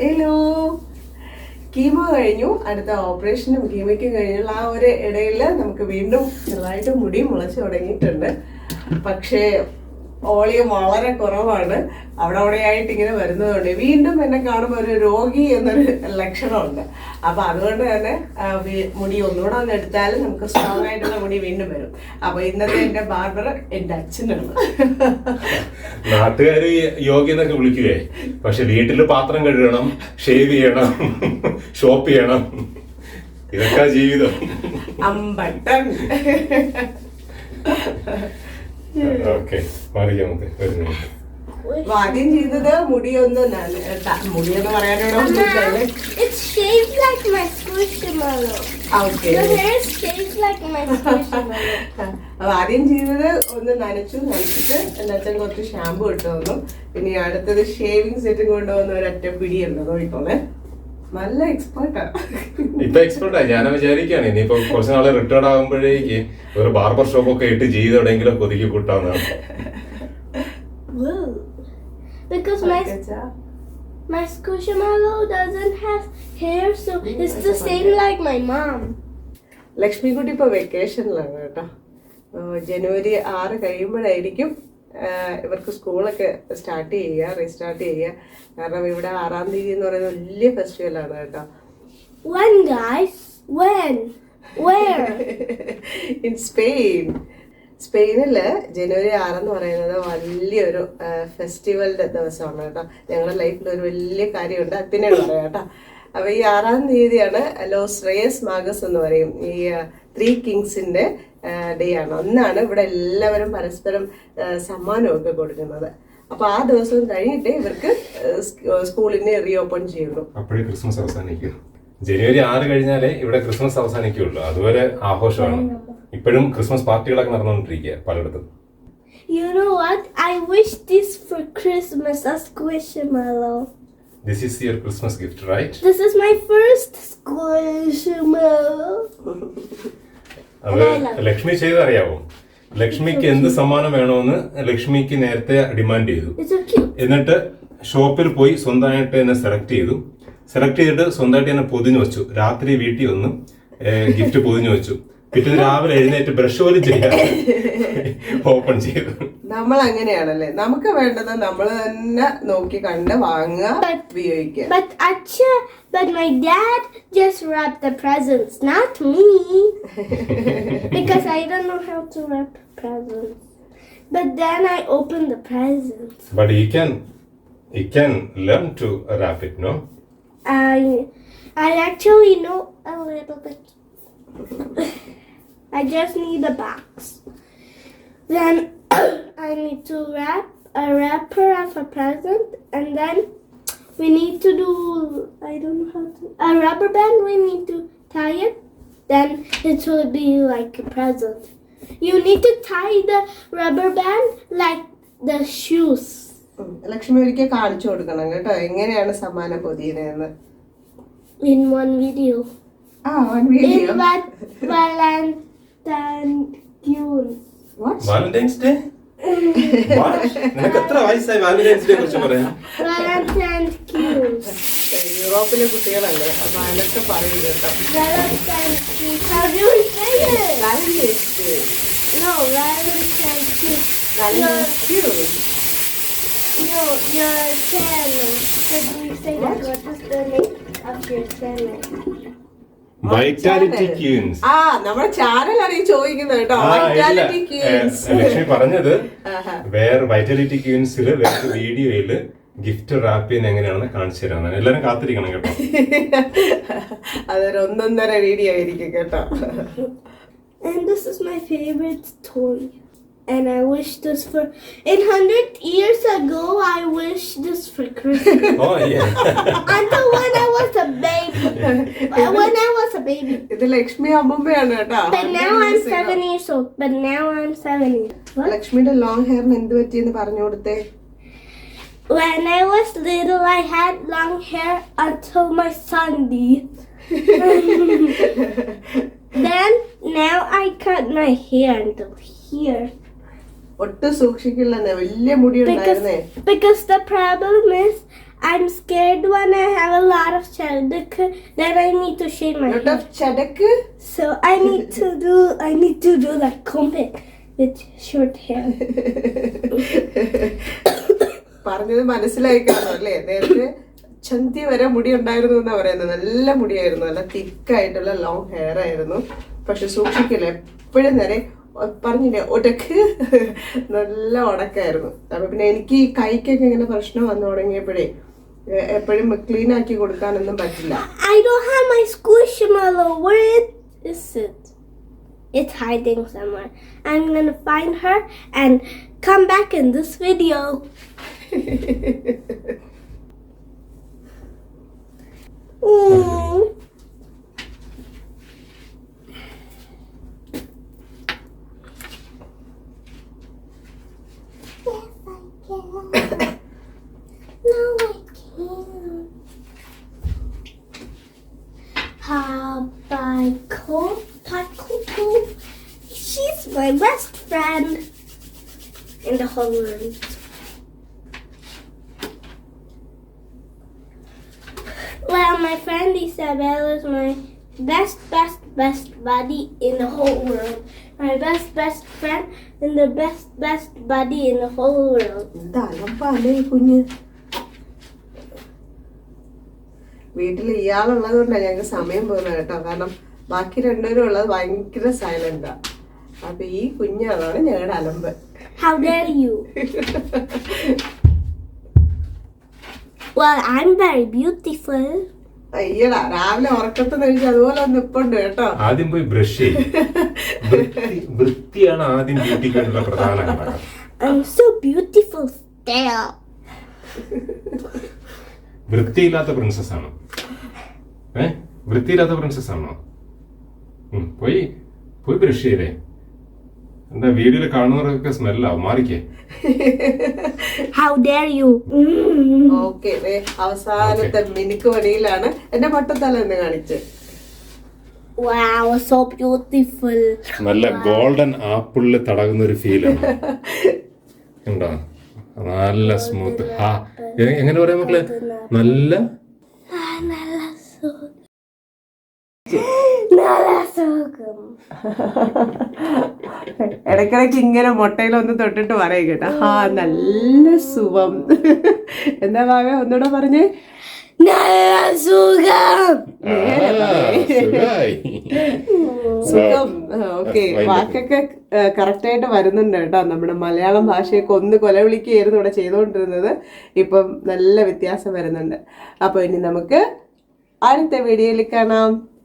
Hello chemo കഴിഞ്ഞു. അടുത്ത ഓപ്പറേഷനും കീമയ്ക്കും കഴിഞ്ഞുള്ള ആ ഒരു ഇടയിൽ നമുക്ക് വീണ്ടും ചെറുതായിട്ട് മുടി മുളച്ചു തുടങ്ങിയിട്ടുണ്ട്. പക്ഷേ ഓളിയം വളരെ കുറവാണ്. അവിടെ അവിടെയായിട്ട് ഇങ്ങനെ വരുന്നതുകൊണ്ട് വീണ്ടും എന്നെ കാണുമ്പോൾ ഒരു രോഗി എന്നൊരു ലക്ഷണമുണ്ട്. അപ്പൊ അതുകൊണ്ട് തന്നെ മുടി ഒന്നുകൂടെ ഒന്ന് എടുത്താൽ നമുക്ക് സ്ട്രോങ് ആയിട്ടുള്ള മുടി വീണ്ടും വരും. അപ്പൊ ഇന്നത്തെ എന്റെ ബാർബർ എന്റെ അച്ഛനാണ്. നാട്ടുകാര് യോഗി എന്നൊക്കെ വിളിക്കുവേ. പക്ഷെ വീട്ടിൽ പാത്രം കഴുകണം ഷേവ് ചെയ്യണം ഷോപ്പ് ചെയ്യണം. ഇതൊക്കെ ജീവിതം. അമ്പട്ടൻ ഓക്കെ മാറിക്കാം നമുക്ക്. ഒരു മിനിറ്റ് ആദ്യം ചെയ്തത് മുടിയൊന്ന് മുടിയെന്ന്. അപ്പൊ ആദ്യം ചെയ്തത് ഒന്ന് നനച്ചു നനച്ചിട്ട് എന്റെ അച്ഛൻ കുറച്ച് ഷാമ്പു ഇട്ട് തന്നു പിന്നെ അടുത്തത് ഷേവിങ് സെറ്റ് കൊണ്ടുവന്ന ഒരൊറ്റ പിടിയുണ്ട് നോക്കിക്കോളെ നല്ല എക്സ്പേർട്ടാ ഇപ്പൊ എക്സ്പെർട്ടാ ഞാൻ വിചാരിക്കാണ്. ഇനിയിപ്പോ കുറച്ച് നാളെ റിട്ടയർഡ് ആകുമ്പോഴേക്ക് ഒരു ബാർബർ ഷോപ്പ് ഒക്കെ ഇട്ട് ചെയ്ത് എവിടെയെങ്കിലും ഒതുക്കി കൂട്ടാവുന്നതാണ് Woo. Because my my squishmallow doesn't have hair, so it's the same like my mom. Lakshmikutty ഇപ്പോൾ വെക്കേഷനിലാണ് കേട്ടോ ജനുവരി ആറ് കഴിയുമ്പോഴായിരിക്കും ഇവർക്ക് സ്കൂളൊക്കെ സ്റ്റാർട്ട് ചെയ്യുക റീസ്റ്റാർട്ട് ചെയ്യുക കാരണം ഇവിടെ ആറാം തീയതി എന്ന് പറയുന്നത് വലിയ ഫെസ്റ്റിവലാണ് കേട്ടോ When, guys? When? Where? In Spain സ്പെയിനിൽ ജനുവരി ആറെന്ന് പറയുന്നത് വലിയൊരു ഫെസ്റ്റിവലിന്റെ ദിവസമാണ് കേട്ടോ. ഞങ്ങളുടെ ലൈഫിൽ ഒരു വലിയ കാര്യമുണ്ട്. അതിനെ പറയാം കേട്ടോ. അപ്പൊ ഈ ആറാം തീയതിയാണ് ലോസ് ശ്രേയസ് മാഗസ് എന്ന് പറയും. ഈ ത്രീ കിങ്സിന്റെ ഡേ ആണ്. ഒന്നാണ് ഇവിടെ എല്ലാവരും പരസ്പരം സമ്മാനമൊക്കെ കൊടുക്കുന്നത്. അപ്പൊ ആ ദിവസം കഴിഞ്ഞിട്ട് ഇവർക്ക് സ്കൂളിനെ റീ ഓപ്പൺ ചെയ്യുള്ളൂ അപ്പോഴേ ക്രിസ്മസ് അവസാനിക്കും. ജനുവരി ആറ് കഴിഞ്ഞാലേ ഇവിടെ ക്രിസ്മസ് അവസാനിക്കുള്ളൂ അതുവരെ ആഘോഷമാണ് ഇപ്പോഴും ക്രിസ്മസ് പാർട്ടികളൊക്കെ നടന്നുകൊണ്ടിരിക്കുക പലയിടത്തും You know what? I wish this for Christmas, a squishmallow. This is your Christmas gift, right? This is my first squishmallow. അത് ലക്ഷ്മി ചെയ്തറിയാവോ ലക്ഷ്മിക്ക് എന്ത് സമ്മാനം വേണമെന്ന് ലക്ഷ്മിക്ക് നേരത്തെ ഡിമാൻഡ് ചെയ്തു. എന്നിട്ട് ഷോപ്പിൽ പോയി സ്വന്തമായിട്ട് എന്നെ സെലക്ട് ചെയ്തു സെലക്ട് ചെയ്തിട്ട് സ്വന്തമായിട്ട് തന്നെ പൊതിഞ്ഞു വെച്ചു രാത്രി വീട്ടിൽ വന്ന് ഗിഫ്റ്റ് പൊതിഞ്ഞു വെച്ചു പിറ്റേ രാവിലെ എഴുന്നേറ്റ് ബ്രഷ് പോലും ചെയ്യാതെ ഓപ്പൺ ചെയ്തു നമ്മൾ അങ്ങനെയാണല്ലേ നമുക്ക് വേണ്ടത് നമ്മൾ തന്നെ നോക്കി കണ്ട് വാങ്ങുക ഉപയോഗിക്കുക But Acha, but my dad just wrapped the presents, not me. because I don't know how to wrap presents. But then I opened the presents. But he can he can learn to wrap it no I I actually know a little bit. I just need a box. Then I need to wrap a wrapper of a present, and then we need to do I don't know how to a rubber band. We need to tie it. Then it will be like a present. You need to tie the rubber band like the shoes. Lakshmi ഒരിക്കൽ കാണിച്ചു കൊടുക്കണം കേട്ടോ. എങ്ങനെയാണ് സമാന പൊതിയുന്നതെന്ന്? യൂറോപ്പിലെ കുട്ടികളല്ലേ? അപ്പൊ അതൊക്കെ പറയുന്നു കേട്ടോ. No, your channel. Do we say that? What is the name of your channel? Vitality queens ആ നമ്മുടെ ചോദിക്കുന്നത് കേട്ടോ വൈറ്റാലിറ്റി ക്യൂൻസ് ലക്ഷ്മി പറഞ്ഞത് വേറെ വൈറ്റാലിറ്റി ക്യൂൻസിൽ വേറെ വീഡിയോയിൽ ഗിഫ്റ്റ് റാപ്പ് ചെയ്യുന്ന എങ്ങനെയാണെന്ന് കാണിച്ചു തരാം എല്ലാരും കാത്തിരിക്കണം കേട്ടോ അതൊരു ഒന്നൊന്നര വീഡിയോ ആയിരിക്കും കേട്ടോ And this is my favorite toy. And I wish this for. In hundred years ago, I wish this for Christmas. Oh Until when I was a baby. Uh, when I was a baby. ഇത് ലക്ഷ്മി അമ്മമ്മയാണ് കേട്ടോ But now I'm seven years old. But now I'm seven years. What? ലക്ഷ്മിയുടെ long ഹെയറിന് എന്ത് പറ്റിയെന്ന് പറഞ്ഞു കൊടുത്തേ When I was little, I had long hair until my Sunday. then now I cut my hair until here. ഒട്ടും സൂക്ഷിക്കില്ല വലിയ മുടി ഉണ്ടായിരുന്നേ I'm scared when I have a lot of chadak that I need to shave my lot head. of chadak? So I need to do I need to do like comb it with short hair. പറഞ്ഞത് മനസ്സിലായി കാണും അല്ലേ? നേരത്തെ ചന്തി വരെ മുടി ഉണ്ടായിരുന്നു എന്നാ പറയുന്നത്. നല്ല മുടിയായിരുന്നു. നല്ല തിക്കായിട്ടുള്ള ലോങ് ഹെയർ ആയിരുന്നു. പക്ഷെ സൂക്ഷിക്കില്ല. എപ്പോഴും നേരെ പറഞ്ഞില്ലേ ഒടക്ക്? നല്ല ഉടക്കായിരുന്നു അപ്പൊ പിന്നെ എനിക്ക് ഈ കൈക്കൊക്കെ ഇങ്ങനെ പ്രശ്നം വന്നു തുടങ്ങിയപ്പോഴേ എപ്പോഴും ക്ലീൻ ആക്കി കൊടുക്കാനൊന്നും പറ്റില്ല. I do have my squishmallow where is it it hiding somewhere I am gonna find her and come back in this video oh my best friend in the whole world. Well, my friend Isabel is my best, best, best buddy in the whole world. My best, best friend and the best, best buddy in the whole world. കുഞ്ഞ് വീട്ടിൽ ഇയാളുള്ളത് കൊണ്ടാണ് ഞങ്ങൾക്ക് സമയം പോകുന്നത് കേട്ടോ കാരണം ബാക്കി രണ്ടുപേരും ഉള്ളത് ഭയങ്കര സൈലന്റാ അപ്പൊ ഈ കുഞ്ഞാളാണ് ഞങ്ങളുടെ അലമ്പ്. How dare you? Well, I'm very beautiful. അയ്യടാ രാവിലെ ഉറക്കത്ത് കഴിച്ച് അതുപോലെ ഒന്ന് ഇപ്പുണ്ട് കേട്ടോ. ആദ്യം പോയി ബ്രഷ് ചെയ്യും. വൃത്തിയാണ് ആദ്യം ബ്യൂട്ടിക്ക് വേണ്ടിയുള്ള പ്രധാന ഘടകം. I'm so beautiful still. വൃത്തിയില്ലാത്ത പ്രിൻസസ് ആണോ? ഏ? വൃത്തിയില്ലാത്ത പ്രിൻസസ് ആണോ? ഉം, പോയി പോയി ബ്രഷ് ചെയ്തേ. എന്താ വീഡിയോയിൽ കാണുന്നവർക്കൊക്കെ സ്മെല്ലാവും മാറിക്കേ. How dare you. ഓക്കെ അവസാനത്തെ മിനുക്ക് പണിയിലാണ്. എന്റെ മട്ടത്തല എന്ന് കാണിച്ച്. Wow, so beautiful. നല്ല ഗോൾഡൻ ആപ്പിളിൽ തടകുന്ന ഒരു ഫീലാണ് ഉണ്ടോ നല്ല സ്മൂത്ത് ആ എങ്ങനെ പറയാം മക്കളെ? നല്ല ഇടയ്ക്കിടയ്ക്ക് ഇങ്ങനെ മുട്ടയിലൊന്ന് തൊട്ടിട്ട് പറയും കേട്ടോ. ആ നല്ല സുഖം. എന്താ ഭാവ ഒന്നുകൂടെ പറഞ്ഞേ? നല്ല സുഖം. സുഖം. ഓക്കെ. വാക്കൊക്കെ കറക്റ്റ് ആയിട്ട് വരുന്നുണ്ട് കേട്ടോ. നമ്മുടെ മലയാളം ഭാഷയൊക്കെ ഒന്ന് കൊലവിളിക്കുകയായിരുന്നു ഇവിടെ ചെയ്തുകൊണ്ടിരുന്നത്. ഇപ്പം നല്ല വ്യത്യാസം വരുന്നുണ്ട്. അപ്പൊ ഇനി നമുക്ക് അടുത്ത വീഡിയോയിൽ കാണാം.